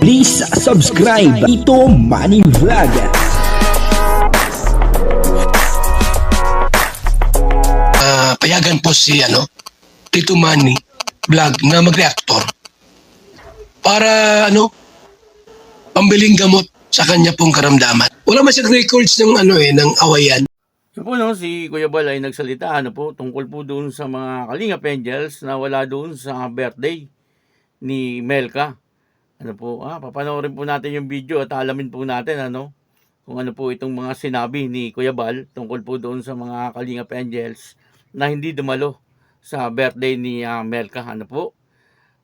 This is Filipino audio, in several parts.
Please subscribe Ito Money Vlog. Ah, payagan po si ano, Tito Manny vlog na mag-reactor para ano, pambiling gamot sa kanya pong karamdaman. Wala man siyang records ng ano eh, ng awayan. Yun po no, si Kuya Bal ay nagsalita ano po, tungkol po doon sa mga Kalingap Angels na wala doon sa birthday ni Melka. Ano po, ah, papanoorin po natin yung video at alamin po natin ano, kung ano po itong mga sinabi ni Kuya Bal tungkol po doon sa mga Kalingap Angels na hindi dumalo sa birthday ni ah, Melka. Ano po?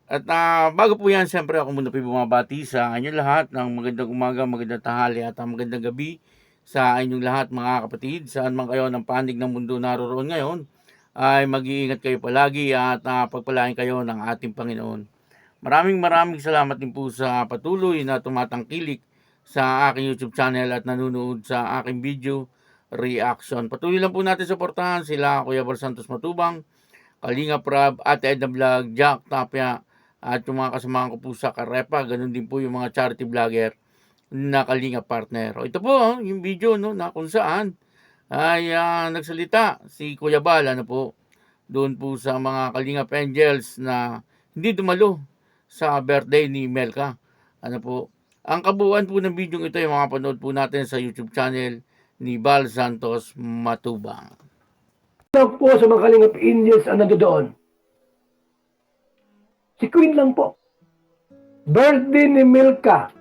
At ah, bago po yan, siyempre ako muna po bumabati sa inyo lahat ng magandang umaga, magandang tahali at magandang gabi sa inyong lahat mga kapatid, saan man kayo ng panig ng mundo naroroon ngayon, ay mag-iingat kayo palagi at uh, pagpalain kayo ng ating Panginoon. Maraming maraming salamat din po sa patuloy na tumatangkilik sa aking YouTube channel at nanonood sa aking video reaction. Patuloy lang po natin suportahan sila Kuya Bal Santos Matubang, Kalinga Prab, Ate Edna Vlog, Jack Tapia, at yung mga kasamahan ko po sa Karepa, ganun din po yung mga charity vlogger na Kalinga partner. O, ito po oh, yung video no na kung saan ay ah, nagsalita si Kuya Bal ano po doon po sa mga Kalinga Angels na hindi dumalo sa birthday ni Melka. Ano po? Ang kabuuan po ng video ito yung mga panood po natin sa YouTube channel ni Bal Santos Matubang. lang po sa mga Kalingap Indians ang nandoon. Si Queen lang po. Birthday ni Milka.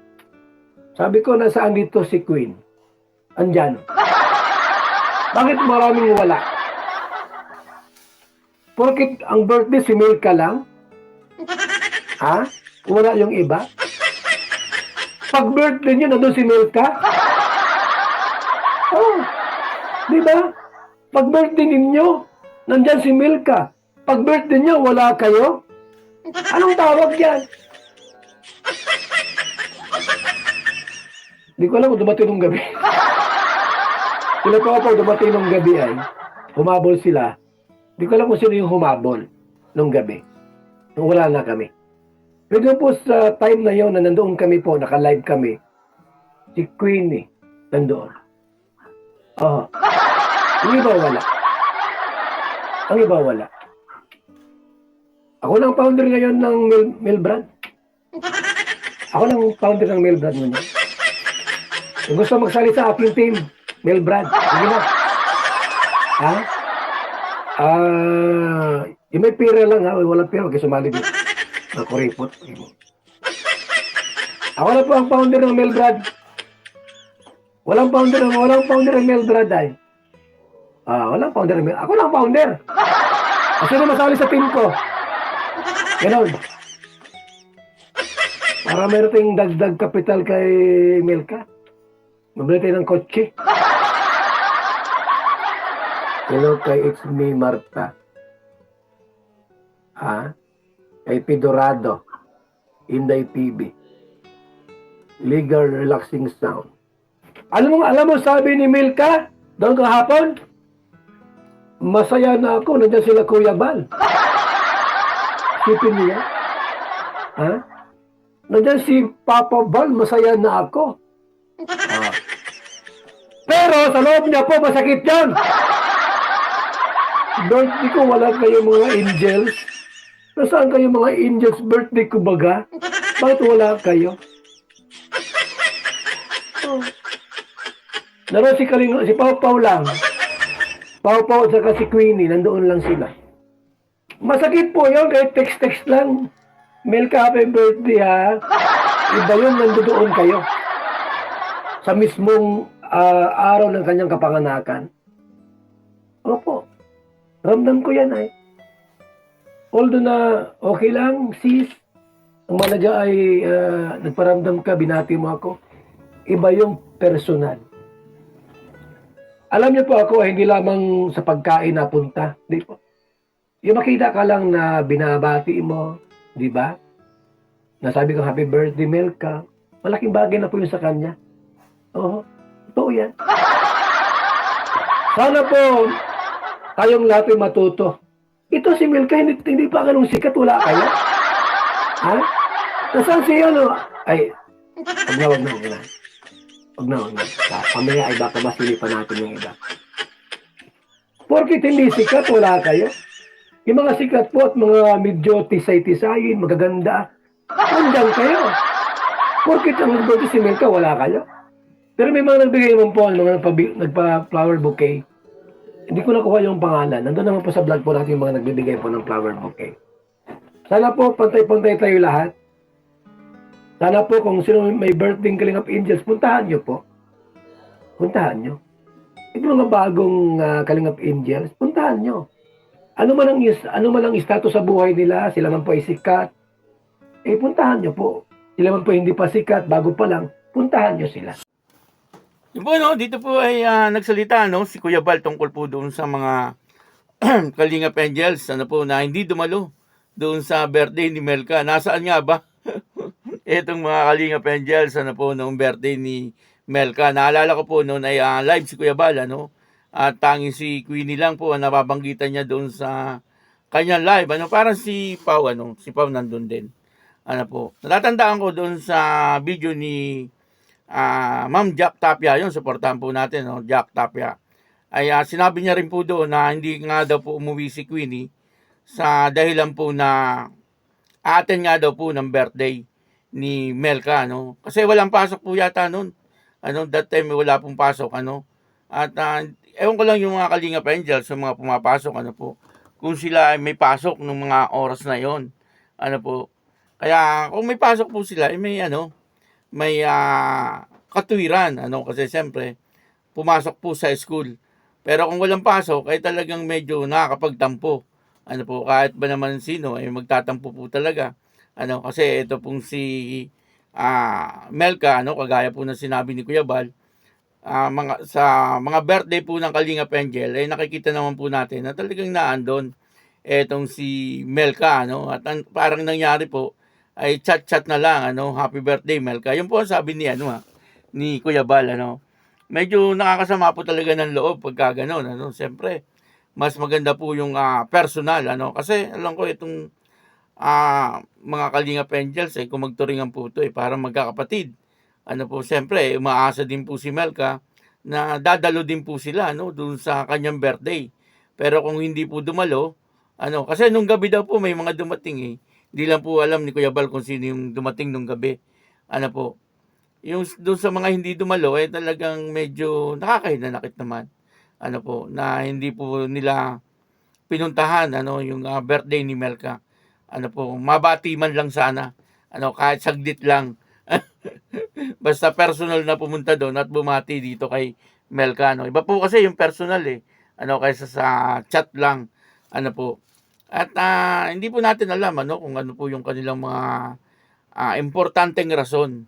Sabi ko, nasaan dito si Queen? Andyan. Bakit maraming wala? Porkit ang birthday si Milka lang? Ha? Wala yung iba? Pag birthday niyo, nandun si Milka? Oh, di ba? Pag birthday ninyo, nandyan si Milka. Pag birthday niya, wala kayo? Anong tawag yan? Di ko alam kung dumating nung gabi. sila po ako dumating nung gabi ay, humabol sila. Di ko alam kung sino yung humabol nung gabi. Nung wala na kami. Pero po sa time na yon na nandoon kami po, naka-live kami, si Queenie nandoon. Oo. Ang iba wala. Ang iba wala. Ako lang founder ngayon ng Mil Milbrand. Ako lang founder ng Milbrand ngayon. Kung gusto magsali sa aking team, Milbrand. Sige na. Ha? Ah, yung may pera lang ha, wala pera, kasi sumali dito. Ako report. Ako na po ang founder ng Milbrand. Walang founder, walang founder ng Milbrand ay. Ah, walang founder ng Milbrand. Ako lang founder. Kasi na masali sa team ko. Ganon. Para meron tayong dagdag kapital kay Milka. Mabili tayo ng kotse. Hello kay It's Me Marta. Ha? Kay Pidorado. Inday PB. Legal relaxing sound. Alam mo, alam mo sabi ni Milka doon kahapon? Masaya na ako, nandiyan sila Kuya Bal. Sipin niya. Ha? Nandiyan si Papa Bal, masaya na ako. Ah. Pero sa loob niya po, masakit yan. Birthday ko, wala kayo mga angels. Nasaan kayo mga angels birthday ko baga? Bakit wala kayo? Oh. Naroon si Kalingo, si Pau Pau lang. Pau Pau at saka si Queenie, nandoon lang sila. Masakit po yun, kahit text-text lang. Milka, happy birthday ha. Iba yun, nandoon kayo. Sa mismong ah, araw ng kanyang kapanganakan. Opo. Ramdam ko yan ay. Although na okay lang, sis. Ang malaga ay ah, nagparamdam ka, binati mo ako. Iba yung personal. Alam niyo po ako, hindi lamang sa pagkain napunta. Di po. Yung makita ka lang na binabati mo, di ba? Nasabi ko, happy birthday, Melka. Malaking bagay na po yun sa kanya. Oo, totoo yan. Sana po, tayong lahat ay matuto. Ito si Milka, hindi, hindi pa ganun sikat, wala kayo. Ha? Nasaan si ano? Ay, wag na, wag na, wag na. Wag na, wag na. Pamaya ay baka masili pa natin yung iba. Porkit hindi sikat, wala kayo. Yung mga sikat po at mga medyo tisay-tisayin, magaganda, andyan kayo. Porkit ang nagboto si Milka, wala kayo. Pero may mga nagbigay naman po, mga nagpa- nagpa-flower bouquet. Hindi ko nakuha yung pangalan. Nandun naman po sa vlog po natin yung mga nagbibigay po ng flower bouquet. Sana po, pantay-pantay tayo lahat. Sana po kung sino may birthday Kalingap Angels, puntahan nyo po. Puntahan nyo. Ito mga bagong ah, Kalingap Angels, puntahan nyo. Ano man ang ano man ang status sa buhay nila, sila man po ay sikat, eh puntahan nyo po. Sila man po hindi pa sikat, bago pa lang, puntahan nyo sila. Yun dito po ay ah, nagsalita no, si Kuya Bal tungkol po doon sa mga Kalingap Angels ano po, na hindi dumalo doon sa birthday ni Melka. Nasaan nga ba? Itong mga Kalingap Angels ano po, noong birthday ni Melka. Naalala ko po noon ay ah, live si Kuya Bal, ano? At tanging si Queenie lang po ang nababanggitan niya doon sa kanyang live. Ano, parang si Pau, ano, si Pau nandun din. Ano po. Natatandaan ko doon sa video ni ah Ma'am Jack Tapia, yun, supportahan po natin, no? Jack Tapia. Ay ah, sinabi niya rin po doon na hindi nga daw po umuwi si Queenie sa dahilan po na atin nga daw po ng birthday ni Melka, no? Kasi walang pasok po yata noon. Ano, that time wala pong pasok, ano? At ah, ewan ko lang yung mga Kalingap Angels, yung mga pumapasok, ano po, kung sila ay may pasok ng mga oras na yon ano po. Kaya kung may pasok po sila, eh, may ano, may ah, katuwiran, ano, kasi siyempre, pumasok po sa school. Pero kung walang pasok, ay talagang medyo nakakapagtampo. Ano po, kahit ba naman sino, ay magtatampo po talaga. Ano, kasi ito pong si ah, Melka, ano, kagaya po ng sinabi ni Kuya Bal, ah, mga, sa mga birthday po ng Kalinga Angel, ay nakikita naman po natin na talagang naandon etong si Melka, ano, at ang, parang nangyari po, ay chat-chat na lang, ano, happy birthday Melka. Yun po ang sabi ni, ano, ha, ni Kuya Bal, ano, medyo nakakasama po talaga ng loob pagka ganun, ano, siyempre, mas maganda po yung ah, personal, ano, kasi alam ko itong ah, mga Kalinga Angels, eh, kung magturingan po ito, eh, parang magkakapatid. Ano po, siyempre, umaasa din po si Melka na dadalo din po sila, no, dun sa kanyang birthday. Pero kung hindi po dumalo, ano, kasi nung gabi daw po may mga dumating eh. Hindi lang po alam ni Kuya Bal kung sino yung dumating nung gabi. Ano po, yung doon sa mga hindi dumalo, eh talagang medyo nakakahinanakit naman. Ano po, na hindi po nila pinuntahan, ano, yung ah, birthday ni Melka. Ano po, mabati man lang sana. Ano, kahit saglit lang. Basta personal na pumunta doon at bumati dito kay Melka. Ano. Iba po kasi yung personal eh. Ano, kaysa sa chat lang. Ano po. At ah, hindi po natin alam ano kung ano po yung kanilang mga ah, importanteng rason.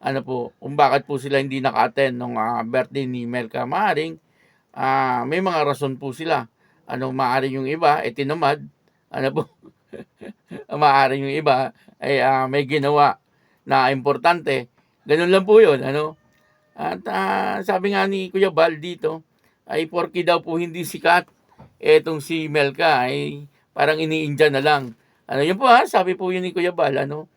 Ano po, kung bakit po sila hindi naka-attend nung ah, birthday ni Melka. Maaring ah, may mga rason po sila. Ano, maaring yung iba, eh tinamad. Ano po, maaring yung iba ay ah, may ginawa na importante. Ganun lang po yun. Ano? At ah, sabi nga ni Kuya Bal dito, ay porky daw po hindi sikat. Etong si Melka ay parang iniindya na lang. Ano yun po ha, sabi po yun ni Kuya Bal. Ano?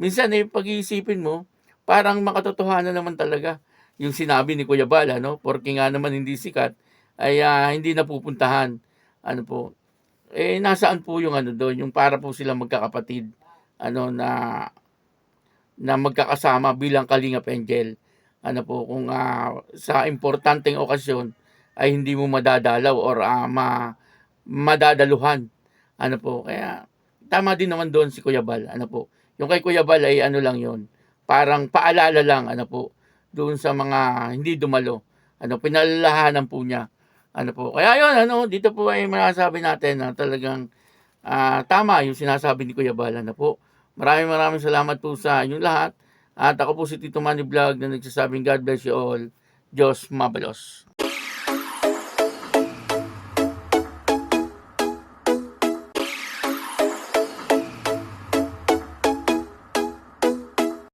Minsan eh, pag-iisipin mo, parang makatotohanan naman talaga yung sinabi ni Kuya Bal. Ano? Porky nga naman hindi sikat, ay ah, hindi napupuntahan. Ano po, eh nasaan po yung ano doon, yung para po sila magkakapatid ano na na magkakasama bilang Kalingap Angel. Ano po kung ah, sa importanteng okasyon ay hindi mo madadalaw or ah, ma, madadaluhan. Ano po, kaya tama din naman doon si Kuya Bal. Ano po, yung kay Kuya Bal ay ano lang yon parang paalala lang, ano po, doon sa mga hindi dumalo. Ano, pinalalahanan po niya. Ano po, kaya yun, ano, dito po ay masasabi natin na talagang ah, tama yung sinasabi ni Kuya Bal. Ano po, maraming maraming salamat po sa inyong lahat. At ako po si Tito Manny Vlog na nagsasabing God bless you all. Diyos mabalos.